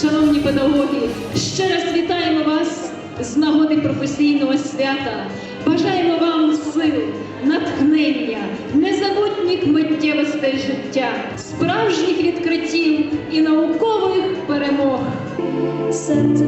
Шановні педагоги, ще раз вітаємо вас з нагоди професійного свята. Бажаємо вам сил, натхнення, незабутніх миттєвостей життя, справжніх відкриттів і наукових перемог. Серце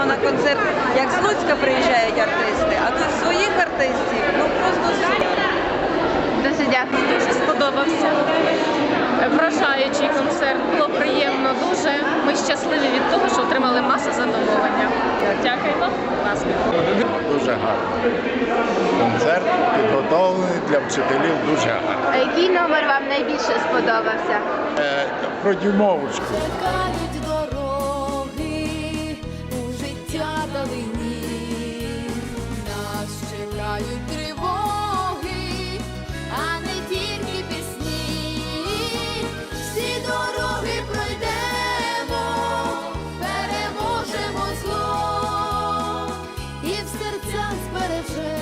завжди на концерт, як з Луцька приїжджають артисти, а тут своїх артистів ну просто супер. Дуже дякую. Дуже сподобався. Вражаючий концерт. Було приємно дуже. Ми щасливі від того, що отримали масу задоволення. Дякуємо. Дуже гарно. Концерт підготовлений для вчителів дуже гарно. А який номер вам найбільше сподобався? Е, про дюймовочку. тривоги, а не тільки пісні, всі дороги пройдемо, переможемо зло і в серцях збережемо.